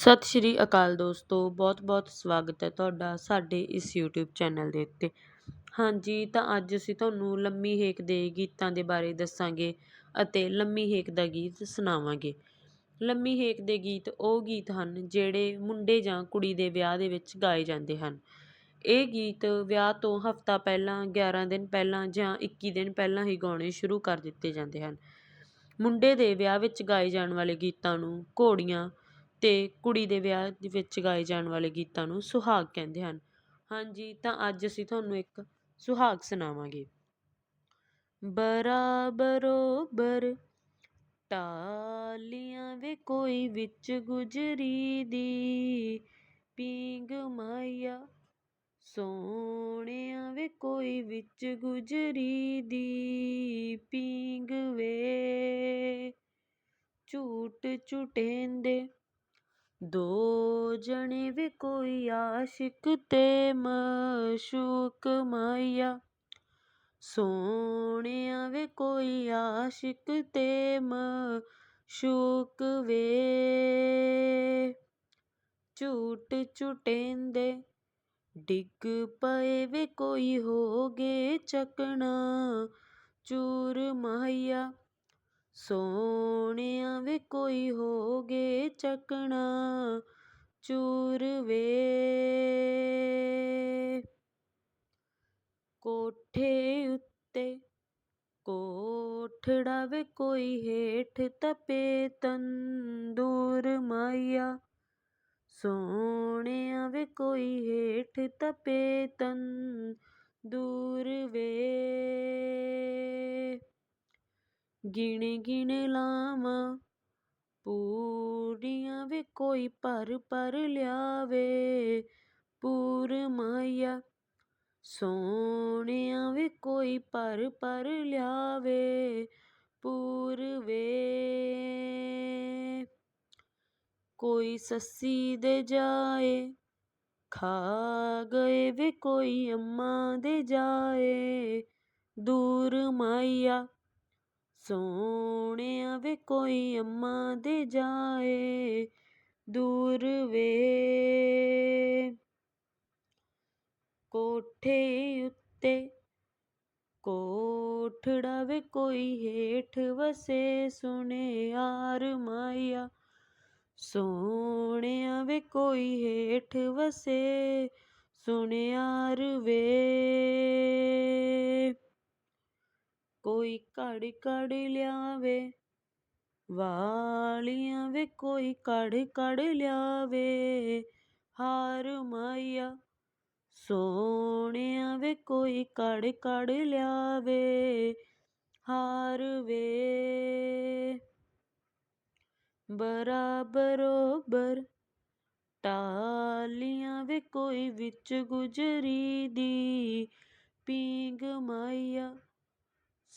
ਸਤਿ ਸ਼੍ਰੀ ਅਕਾਲ ਦੋਸਤੋ ਬਹੁਤ ਬਹੁਤ ਸਵਾਗਤ ਹੈ ਤੁਹਾਡਾ ਸਾਡੇ ਇਸ YouTube ਚੈਨਲ ਦੇ ਉੱਤੇ। ਹਾਂਜੀ, ਤਾਂ ਅੱਜ ਅਸੀਂ ਤੁਹਾਨੂੰ ਲੰਮੀ ਹੇਕ ਦੇ ਗੀਤਾਂ ਦੇ ਬਾਰੇ ਦੱਸਾਂਗੇ ਅਤੇ ਲੰਮੀ ਹੇਕ ਦਾ ਗੀਤ ਸੁਣਾਵਾਂਗੇ। ਲੰਮੀ ਹੇਕ ਦੇ ਗੀਤ ਉਹ ਗੀਤ ਹਨ ਜਿਹੜੇ ਮੁੰਡੇ ਜਾਂ ਕੁੜੀ ਦੇ ਵਿਆਹ ਦੇ ਵਿੱਚ ਗਾਏ ਜਾਂਦੇ ਹਨ। ਇਹ ਗੀਤ ਵਿਆਹ ਤੋਂ ਹਫ਼ਤਾ ਪਹਿਲਾਂ 11 ਦਿਨ ਪਹਿਲਾਂ ਜਾਂ 21 ਦਿਨ ਪਹਿਲਾਂ ਹੀ ਗਾਉਣੇ ਸ਼ੁਰੂ ਕਰ ਦਿੱਤੇ ਜਾਂਦੇ ਹਨ। ਮੁੰਡੇ ਦੇ ਵਿਆਹ ਵਿੱਚ ਗਾਏ ਜਾਣ ਵਾਲੇ ਗੀਤਾਂ ਨੂੰ ਘੋੜੀਆਂ ਤੇ ਕੁੜੀ ਦੇ ਵਿਆਹ ਦੇ ਵਿੱਚ ਗਾਏ ਜਾਣ ਵਾਲੇ ਗੀਤਾਂ ਨੂੰ ਸੁਹਾਗ ਕਹਿੰਦੇ ਹਨ। ਹਾਂਜੀ, ਤਾਂ ਅੱਜ ਅਸੀਂ ਤੁਹਾਨੂੰ ਇੱਕ ਸੁਹਾਗ ਸੁਣਾਵਾਂਗੇ। ਬਰਾਬਰੋਬਰ ਟਾਲੀਆਂ ਵੇ ਕੋਈ ਵਿੱਚ ਗੁਜਰੀ ਦੀ ਪੀਂਗ ਮਾਇਆ ਸੋਹਣਿਆਂ ਵੇ ਕੋਈ ਵਿੱਚ ਗੁਜਰੀ ਦੀ ਪੀਂਗ ਵੇ ਝੂਟ ਝੁਟੇਂਦੇ ਦੋ ਜਣੇ ਵੇ ਕੋਈ ਆਸ਼ਿਕ ਤੇ ਮਸ਼ੂਕ ਮਾਇਆ। ਸੋਹਣਿਆਂ ਵੇ ਕੋਈ ਆਸ਼ਿਕ ਤੇ ਮਸ਼ੂਕ ਵੇ। ਝੂਟ ਝੁਟੇਂਦੇ ਡਿੱਗ ਪਏ ਵੇ ਕੋਈ ਹੋ ਗਏ ਚੱਕਣਾ ਚੂਰ ਮਾਇਆ। ਸੋਹਣਿਆਂ ਵੇ ਕੋਈ ਹੋ ਗਏ ਚੱਕਣਾ, ਚੂਰ ਵੇ। ਕੋਠੇ ਉੱਤੇ ਕੋਠੜਾ ਵੇ ਕੋਈ ਹੇਠ ਤਪੇ ਤੰਦੂਰ ਮਾਇਆ, ਸੋਹਣਿਆਂ ਵੇ ਕੋਈ ਹੇਠ ਤਪੇ ਤੰਦੂਰ ਵੇ। ਗਿਣ ਗਿਣ ਲਾਵਾਂ। ਪੂਰੀਆਂ ਵੇ ਕੋਈ ਭਰ ਭਰ ਲਿਆਵੇ। ਪੂਰ ਮਾਇਆ ਸੋਹਣਿਆਂ ਵੇ ਕੋਈ ਭਰ ਭਰ ਲਿਆਵੇ। ਪੂਰ ਵੇ ਕੋਈ ਸੱਸੀ ਦੇ ਜਾਏ। ਖਾ ਗਏ ਵੇ ਕੋਈ ਅੰਮਾ ਦੇ ਜਾਏ। ਦੂਰ ਮਾਇਆ ਸੋਹਣਿਆਂ ਵੇ ਕੋਈ ਅੰਮਾ ਦੇ ਜਾਏ, ਦੂਰ ਵੇ। ਕੋਠੇ ਉੱਤੇ ਕੋਠੜਾ ਵੇ ਕੋਈ ਹੇਠ ਵਸੇ ਸੁਣਿਆਰ ਮਾਇਆ। ਸੋਹਣਿਆਂ ਵੇ ਕੋਈ ਹੇਠ ਵਸੇ ਸੁਣਿਆਰ ਵੇ। ਕੋਈ ਘੜ ਘੜ ਲਿਆਵੇ। ਵਾਲੀਆਂ ਵੇ ਕੋਈ ਕੜ ਕੜ ਲਿਆਵੇ। ਹਾਰ ਮਾਇਆ ਸੋਹਣਿਆਂ ਵੇ ਕੋਈ ਕੜ ਕੜ ਲਿਆਵੇ। ਹਾਰ ਵੇ। ਬਰਾਬਰੋਬਰ ਟਾਲੀਆਂ ਵੇ ਕੋਈ ਵਿੱਚ ਗੁਜਰੀ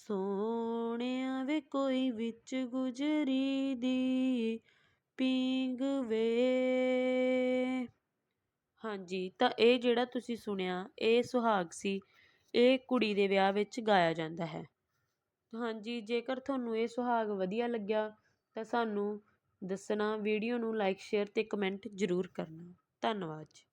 ਸੋਹਣਿਆਂ ਵੇ ਕੋਈ ਵਿੱਚ ਗੁਜਰੀ ਦੀ ਪੀਂਗ ਵੇ। ਹਾਂਜੀ, ਤਾਂ ਇਹ ਜਿਹੜਾ ਤੁਸੀਂ ਸੁਣਿਆ, ਇਹ ਸੁਹਾਗ ਸੀ। ਇਹ ਕੁੜੀ ਦੇ ਵਿਆਹ ਵਿੱਚ ਗਾਇਆ ਜਾਂਦਾ ਹੈ। ਹਾਂਜੀ, ਜੇਕਰ ਤੁਹਾਨੂੰ ਇਹ ਸੁਹਾਗ ਵਧੀਆ ਲੱਗਿਆ, ਤਾਂ ਸਾਨੂੰ ਦੱਸਣਾ, ਵੀਡੀਓ ਨੂੰ ਲਾਈਕ ਸ਼ੇਅਰ ਅਤੇ ਕਮੈਂਟ ਜ਼ਰੂਰ ਕਰਨਾ। ਧੰਨਵਾਦ ਜੀ।